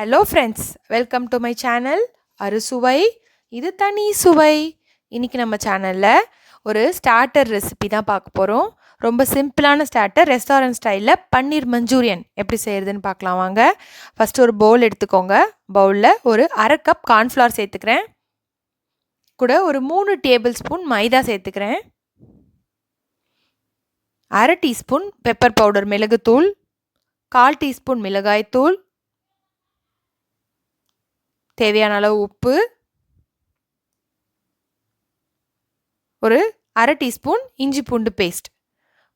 Hello friends welcome to my channel Arusuvai இது தனி சுவை. இன்றைக்கி நம்ம சேனலில் ஒரு ஸ்டார்டர் ரெசிபி தான் பார்க்க போகிறோம் ரொம்ப சிம்பிளான ஸ்டார்டர் ரெஸ்டாரண்ட் ஸ்டைலில் பன்னீர் மஞ்சூரியன். எப்படி செய்கிறதுன்னு பார்க்கலாம் வாங்க. ஃபஸ்ட்டு ஒரு பவுல் எடுத்துக்கோங்க. பவுலில் ஒரு அரை கப் கார்ன்ஃப்ளவர் சேர்த்துக்கிறேன். கூட ஒரு மூணு டேபிள் ஸ்பூன் மைதா சேர்த்துக்கிறேன். அரை டீஸ்பூன் பெப்பர் பவுடர் மிளகுத்தூள். கால் டீஸ்பூன் மிளகாய்த்தூள். தேவையான அளவு உப்பு ஒரு அரை டீஸ்பூன் இஞ்சி பூண்டு பேஸ்ட்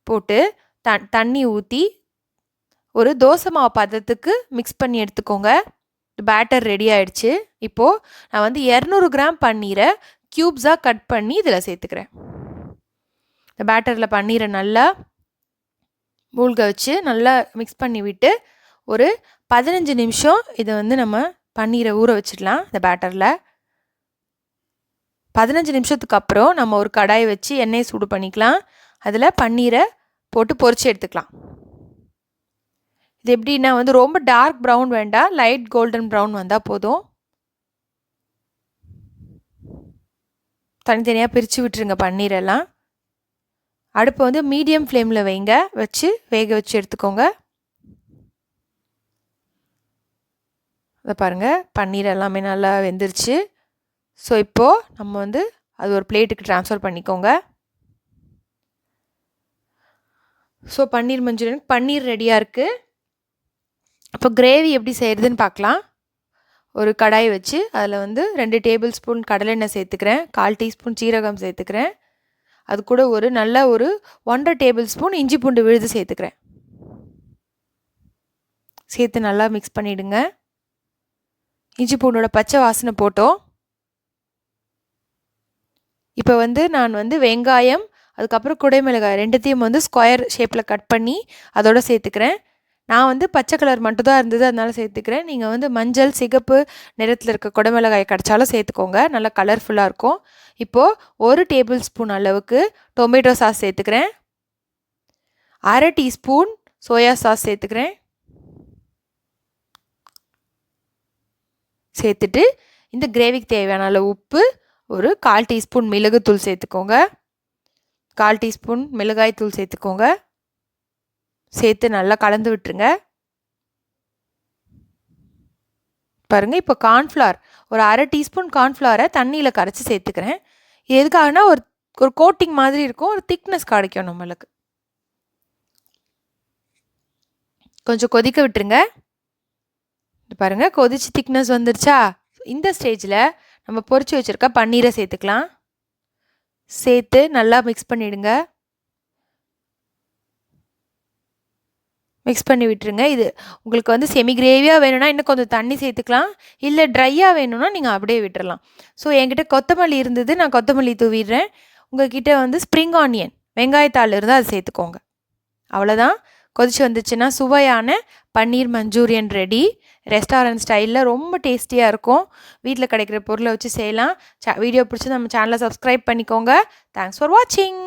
போட்டு த தண்ணி ஊற்றி ஒரு தோசை மாவு பதத்துக்கு மிக்ஸ் பண்ணி எடுத்துக்கோங்க. பேட்டர் ரெடி ஆயிடுச்சு. இப்போது நான் வந்து இரநூறு கிராம் பன்னீரை க்யூப்ஸாக கட் பண்ணி இதில் சேர்த்துக்கிறேன். இந்த பேட்டரில் பன்னீரை நல்லா மூழ்க வச்சு நல்லா மிக்ஸ் பண்ணி விட்டு ஒரு பதினஞ்சு நிமிஷம் இதை வந்து நம்ம பன்னீரை ஊற வச்சிடலாம் இந்த பேட்டரில் பதினஞ்சு நிமிஷத்துக்கு அப்புறம் நம்ம ஒரு கடாயை வச்சு எண்ணெயை சூடு பண்ணிக்கலாம். அதில் பன்னீரை போட்டு பொறிச்சு எடுத்துக்கலாம். இது எப்படின்னா வந்து ரொம்ப டார்க் ப்ரௌன் வேண்டாம் லைட் கோல்டன் ப்ரௌன் வந்தால் போதும். தனித்தனியாக பிரித்து விட்டுருங்க பன்னீரெல்லாம். அடுப்பை வந்து மீடியம் ஃப்ளேமில் வைங்க வச்சு வேக வச்சு எடுத்துக்கோங்க. அதை பாருங்கள் பன்னீர் எல்லாமே நல்லா வெந்துருச்சு. ஸோ இப்போது நம்ம வந்து அது ஒரு பிளேட்டுக்கு ட்ரான்ஸ்ஃபர் பண்ணிக்கோங்க. ஸோ பன்னீர் மஞ்சூரியன் பன்னீர் ரெடியாக இருக்குது இப்போ கிரேவி எப்படி செய்கிறதுன்னு பார்க்கலாம் ஒரு கடாய் வச்சு அதில் வந்து ரெண்டு டேபிள் ஸ்பூன் கடலெண்ணெய் சேர்த்துக்கிறேன். கால் டீஸ்பூன் சீரகம் சேர்த்துக்கிறேன். அது கூட ஒரு நல்ல ஒரு ஒன்றரை டேபிள் ஸ்பூன் இஞ்சி பூண்டு விழுது சேர்த்துக்கிறேன். சேர்த்து நல்லா மிக்ஸ் பண்ணிவிடுங்க இஞ்சி பூண்டோட பச்சை வாசனை போட்டோம். இப்போ வந்து நான் வந்து வெங்காயம் அதுக்கப்புறம் குடைமிளகாய் ரெண்டுத்தையும் வந்து ஸ்கொயர் ஷேப்பில் கட் பண்ணி அதோட சேர்த்துக்கிறேன். நான் வந்து பச்சை கலர் மட்டும் தான் இருந்தது அதனால் சேர்த்துக்கிறேன். நீங்கள் வந்து மஞ்சள் சிகப்பு நிறத்தில் இருக்க குடமிளகாய் கிடச்சாலும் சேர்த்துக்கோங்க. நல்லா கலர்ஃபுல்லாக இருக்கும். இப்போது ஒரு டேபிள் ஸ்பூன் அளவுக்கு டொமேட்டோ சாஸ் சேர்த்துக்கிறேன். அரை டீஸ்பூன் சோயா சாஸ் சேர்த்துக்கிறேன். சேர்த்துட்டு இந்த கிரேவிக்கு தேவையான அளவு உப்பு ஒரு கால் டீஸ்பூன் மிளகுத்தூள் சேர்த்துக்கோங்க. கால் டீஸ்பூன் மிளகாய் தூள் சேர்த்துக்கோங்க. சேர்த்து நல்லா கலந்து விட்டுருங்க. பாருங்கள் இப்போ கார்ன்ஃப்ளவர் ஒரு அரை டீஸ்பூன் கார்ன்ஃப்ளவரை தண்ணியில் கரைச்சி சேர்த்துக்கிறேன். எதுக்காகனா ஒரு ஒரு கோட்டிங் மாதிரி இருக்கும் ஒரு திக்னஸ் கிடைக்கும் நம்மளுக்கு. கொஞ்சம் கொதிக்க விட்டுருங்க. பாருங்கள் கொதிச்சு திக்னஸ் வந்துருச்சா? இந்த ஸ்டேஜில் நம்ம பொறிச்சு வச்சுருக்க பன்னீரை சேர்த்துக்கலாம். சேர்த்து நல்லா மிக்ஸ் பண்ணிவிடுங்க மிக்ஸ் பண்ணி விட்டுருங்க. இது உங்களுக்கு வந்து செமி கிரேவியாக வேணும்னா இன்னும் கொஞ்சம் தண்ணி சேர்த்துக்கலாம். இல்லை ட்ரையாக வேணும்னா நீங்கள் அப்படியே விட்டுறலாம். ஸோ என்கிட்ட கொத்தமல்லி இருந்தது. நான் கொத்தமல்லி தூவிடுறேன். உங்ககிட்ட வந்து ஸ்ப்ரிங் ஆனியன் வெங்காயத்தாள் இருந்தால் அதை சேர்த்துக்கோங்க. அவ்வளோதான் கொதிச்சு வந்துச்சுன்னா சுவையான பன்னீர் மஞ்சூரியன் ரெடி ரெஸ்டாரண்ட் ஸ்டைலில் ரொம்ப டேஸ்டியாக இருக்கும். வீட்டில் கிடைக்கிற பொருளை வச்சு செய்யலாம். வீடியோ பிடிச்சி நம்ம சேனலை சப்ஸ்கிரைப் பண்ணிக்கோங்க. தேங்க்ஸ் ஃபார் வாட்சிங்